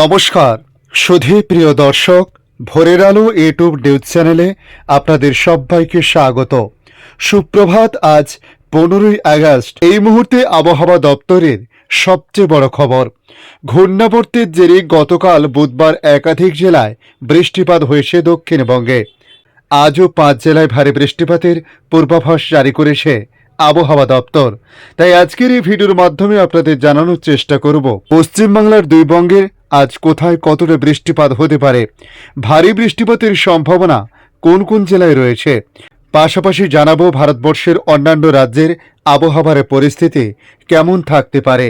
নমস্কার। সুধী প্রিয় দর্শক, ভোরের আলো ইউটিউব নিউজ চ্যানেলে আপনাদের সবাইকে স্বাগত। সুপ্রভাত, আজ পনেরোই আগস্ট। এই মুহূর্তে আবহাওয়া দপ্তরের সবচেয়ে বড় খবর। ঘূর্ণাবর্তের জেরে গতকাল বুধবার একাধিক জেলায় বৃষ্টিপাত হয়েছে দক্ষিণবঙ্গে। আজও পাঁচ জেলায় ভারী বৃষ্টিপাতের পূর্বাভাস জারি করেছে আবহাওয়া দপ্তর। তাই আজকের এই ভিডিওর মাধ্যমে আপনাদের জানানোর চেষ্টা করব। পশ্চিমবাংলার দুই বঙ্গের আজ কোথায় কতটা বৃষ্টিপাত হতে পারে? ভারী বৃষ্টিপাতের সম্ভাবনা কোন কোন জেলায় রয়েছে? পাশাপাশি জানাব ভারতবর্ষের অন্যান্য রাজ্যের আবহাওয়ার পরিস্থিতি কেমন থাকতে পারে।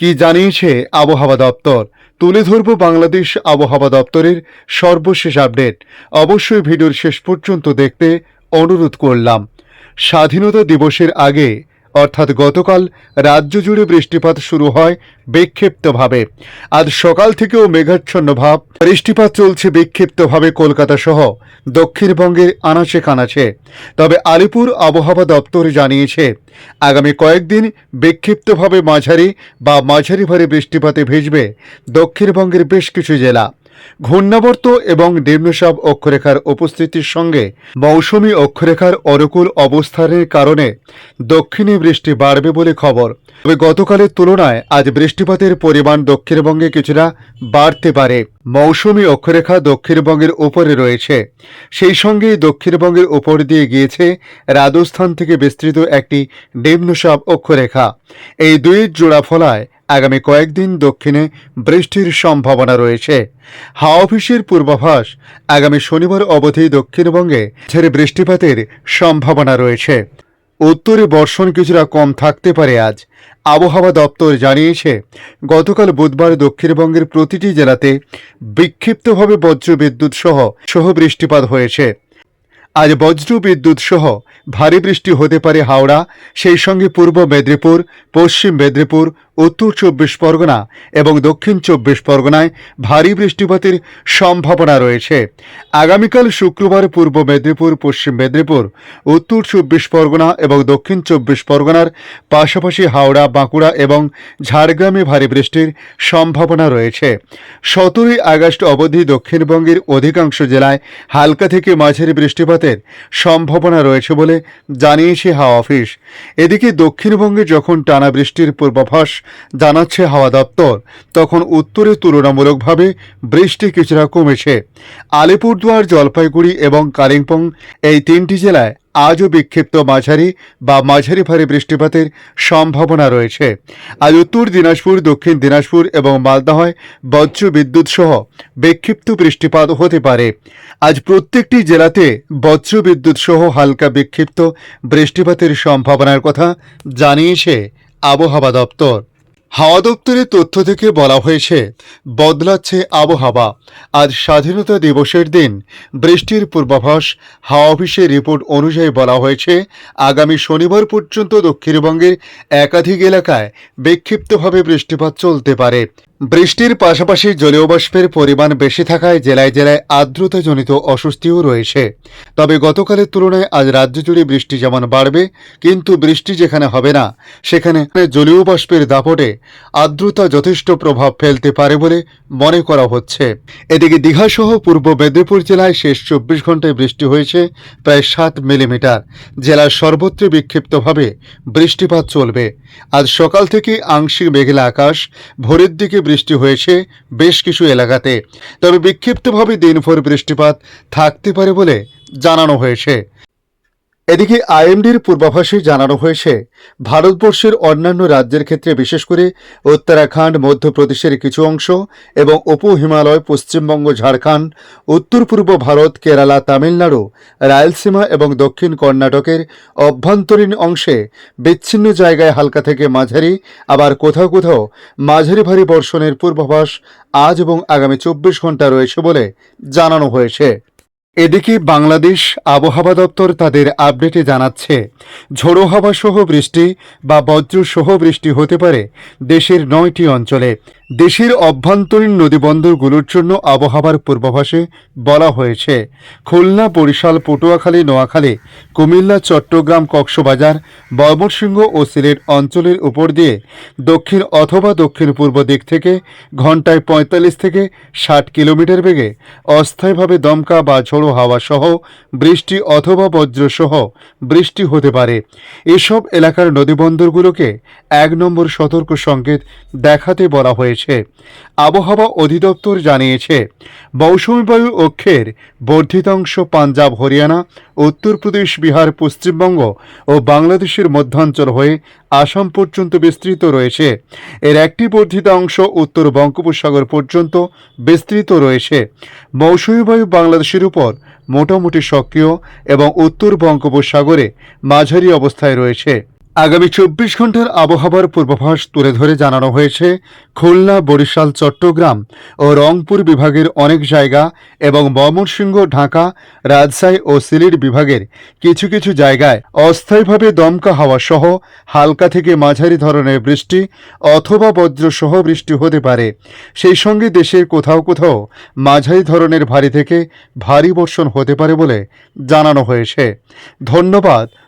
কি জানিয়েছে আবহাওয়া দপ্তর? তুলে ধরব বাংলাদেশ আবহাওয়া দপ্তরের সর্বশেষ আপডেট। অবশ্যই ভিডিওর শেষ পর্যন্ত দেখতে অনুরোধ করলাম। স্বাধীনতা দিবসের আগে অর্থাৎ গতকাল রাজ্য জুড়ে বৃষ্টিপাত শুরু হয় বিক্ষিপ্তভাবে। আজ সকাল থেকেও মেঘাচ্ছন্ন ভাব। বৃষ্টিপাত চলছে বিক্ষিপ্তভাবে কলকাতা সহ দক্ষিণবঙ্গের আনাচে কানাচে। তবে আলিপুর আবহাওয়া দপ্তর জানিয়েছে, আগামী কয়েকদিন বিক্ষিপ্তভাবে মাঝারি বা মাঝারি ভারী বৃষ্টিপাতে ভিজবে দক্ষিণবঙ্গের বেশ কিছু জেলা। ঘূর্ণাবর্ত এবং নিম্নচাপ অক্ষরেখার উপস্থিতির সঙ্গে মৌসুমী অক্ষরেখার অনুকূল অবস্থানের কারণে দক্ষিণে বৃষ্টি বাড়বে বলে খবর। তবে গতকালের তুলনায় আজ বৃষ্টিপাতের পরিমাণ দক্ষিণবঙ্গে কিছুটা বাড়তে পারে। মৌসুমী অক্ষরেখা দক্ষিণবঙ্গের উপরে রয়েছে। সেই সঙ্গে দক্ষিণবঙ্গের উপর দিয়ে গিয়েছে রাজস্থান থেকে বিস্তৃত একটি নিম্নচাপ অক্ষরেখা। এই দুই জোড়া ফলায় আগামী কয়েকদিন দক্ষিণে বৃষ্টির সম্ভাবনা রয়েছে। হাওয়া অফিসের পূর্বাভাস, আগামী শনিবার অবধি দক্ষিণবঙ্গে ঝেড়ে বৃষ্টিপাতের সম্ভাবনা রয়েছে। উত্তরে বর্ষণ কিছুটা কম থাকতে পারে আজ। আবহাওয়া দপ্তর জানিয়েছে, গতকাল বুধবার দক্ষিণবঙ্গের প্রতিটি জেলাতে বিক্ষিপ্তভাবে বজ্রবিদ্যুৎ সহ সহ বৃষ্টিপাত হয়েছে। আজ বজ্র বিদ্যুৎ সহ ভারী বৃষ্টি হতে পারে হাওড়া, সেই সঙ্গে পূর্ব মেদিনীপুর, পশ্চিম মেদিনীপুর, উত্তর চব্বিশ পরগনা এবং দক্ষিণ চব্বিশ পরগনায় ভারী বৃষ্টিপাতের সম্ভাবনা রয়েছে। আগামীকাল শুক্রবার পূর্ব মেদিনীপুর, পশ্চিম মেদিনীপুর, উত্তর চব্বিশ পরগনা এবং দক্ষিণ চব্বিশ পরগনার পাশাপাশি হাওড়া, বাঁকুড়া এবং ঝাড়গ্রামে ভারী বৃষ্টির সম্ভাবনা রয়েছে। সতেরোই আগস্ট অবধি দক্ষিণবঙ্গের অধিকাংশ জেলায় হালকা থেকে মাঝারি বৃষ্টিপাতের সম্ভাবনা রয়েছে বলে জানিয়েছে হাওয়া অফিস। এদিকে দক্ষিণবঙ্গে যখন টানা বৃষ্টির পূর্বাভাস জানাচ্ছে হাওয়া দপ্তর, তখন উত্তরে তুলনামূলকভাবে বৃষ্টি কিছুটা কমেছে। আলিপুরদুয়ার, জলপাইগুড়ি এবং কালিম্পং এই তিনটি জেলায় আজও বিক্ষিপ্ত মাঝারি বা মাঝারি ভারী বৃষ্টিপাতের সম্ভাবনা রয়েছে। আজ উত্তর দিনাজপুর, দক্ষিণ দিনাজপুর এবং মালদাহয় বজ্র বিদ্যুৎ সহ বিক্ষিপ্ত বৃষ্টিপাত হতে পারে। আজ প্রত্যেকটি জেলাতে বজ্র বিদ্যুৎ সহ হালকা বিক্ষিপ্ত বৃষ্টিপাতের সম্ভাবনার কথা জানিয়েছে আবহাওয়া দপ্তর। হাওয়া দপ্তরের তথ্য থেকে বলা হয়েছে, বদলাচ্ছে আবহাওয়া। আজ স্বাধীনতা দিবসের দিন বৃষ্টির পূর্বাভাস, হাওয়া অফিসের রিপোর্ট অনুযায়ী বলা হয়েছে, আগামী শনিবার পর্যন্ত দক্ষিণবঙ্গের একাধিক এলাকায় বিক্ষিপ্তভাবে বৃষ্টিপাত চলতে পারে। বৃষ্টির পাশাপাশি জলীয়বাষ্পের পরিমাণ বেশি থাকায় জেলায় জেলায় আর্দ্রতাজনিত অস্বস্তিও রয়েছে। তবে গতকালের তুলনায় আজ রাজ্য জুড়ে বৃষ্টি যেমন বাড়বে, কিন্তু বৃষ্টি যেখানে হবে না, সেখানে জলীয়বাষ্পের দাপটে আর্দ্রতা যথেষ্ট প্রভাব ফেলতে পারে বলে মনে করা হচ্ছে। এদিকে দীঘাসহ পূর্ব মেদিনীপুর জেলায় শেষ চব্বিশ ঘন্টায় বৃষ্টি হয়েছে, প্রায় সাত মিলিমিটার। জেলার সর্বত্র বিক্ষিপ্তভাবে বৃষ্টিপাত চলবে। আজ সকাল থেকে আংশিক মেঘলা আকাশ, ভোরের দিকে বৃষ্টি হয়েছে বেশ কিছু এলাকাতে। তবে বিক্ষিপ্তভাবে দিনভর বৃষ্টিপাত থাকতে পারে বলে জানানো হয়েছে। এদিকে আইএমডির পূর্বাভাসে জানানো হয়েছে, ভারতবর্ষের অন্যান্য রাজ্যের ক্ষেত্রে বিশেষ করে উত্তরাখণ্ড, মধ্যপ্রদেশের কিছু অংশ এবং উপ হিমালয় পশ্চিমবঙ্গ, ঝাড়খণ্ড উত্তর পূর্ব ভারত, কেরালা, তামিলনাড়ু রায়লসীমা এবং দক্ষিণ কর্ণাটকের অভ্যন্তরীণ অংশে বিচ্ছিন্ন জায়গায় হালকা থেকে মাঝারি, আবার কোথাও কোথাও মাঝারি ভারী বর্ষণের পূর্বাভাস আজ এবং আগামী চব্বিশ ঘণ্টা রয়েছে বলে জানানো হয়েছে। এদিকে বাংলাদেশ আবহাওয়া দপ্তর তাদের আপডেটে জানাচ্ছে, ঝোড়ো হাওয়া সহ বৃষ্টি বা বজ্র সহ বৃষ্টি হতে পারে দেশের নয়টি অঞ্চলে। দেশের অভ্যন্তরীণ নদীবন্দরগুলোর জন্য আবহাওয়ার পূর্বাভাসে বলা হয়েছে, খুলনা, বরিশাল, পটুয়াখালী, নোয়াখালী, কুমিল্লা, চট্টগ্রাম, কক্সবাজার ময়মনসিংহ ও সিলেট অঞ্চলের উপর দিয়ে দক্ষিণ অথবা দক্ষিণ পূর্ব দিক থেকে ঘন্টায় পঁয়তাল্লিশ থেকে ষাট কিলোমিটার বেগে অস্থায়ীভাবে দমকা বা ঝোড়ো হাওয়া সহ বৃষ্টি অথবা বজ্রসহ বৃষ্টি হতে পারে। এসব এলাকার নদীবন্দরগুলোকে এক নম্বর সতর্ক সংকেত দেখাতে বলা হয়েছে। আবহাওয়া অধিদপ্তর জানিয়েছে, মৌসুমী বায়ু অক্ষের বর্ধিতাংশ পাঞ্জাব, হরিয়ানা, উত্তরপ্রদেশ, বিহার, পশ্চিমবঙ্গ ও বাংলাদেশের মধ্যাঞ্চল হয়ে আসাম পর্যন্ত বিস্তৃত রয়েছে। এর একটি বর্ধিত অংশ উত্তর বঙ্গোপসাগর পর্যন্ত বিস্তৃত রয়েছে। মৌসুমী বায়ু বাংলাদেশের উপর মোটামুটি সক্রিয় এবং উত্তর বঙ্গোপসাগরে মাঝারি অবস্থায় রয়েছে। আগামী চব্বিশ ঘণ্টার আবহাওয়ার পূর্বাভাস তুলে ধরে জানানো হয়েছে খুলনা, বরিশাল, চট্টগ্রাম ও রংপুর বিভাগের অনেক জায়গা এবং ময়মনসিংহ, ঢাকা, রাজশাহী ও সিলেট বিভাগের কিছু কিছু জায়গায় অস্থায়ীভাবে দমকা হাওয়া সহ হালকা থেকে মাঝারি ধরনের বৃষ্টি অথবা বজ্রসহ বৃষ্টি হতে পারে। সেই সঙ্গে দেশের কোথাও কোথাও মাঝারি ধরনের ভারী থেকে ভারী বর্ষণ হতে পারে বলে জানানো হয়েছে। ধন্যবাদ।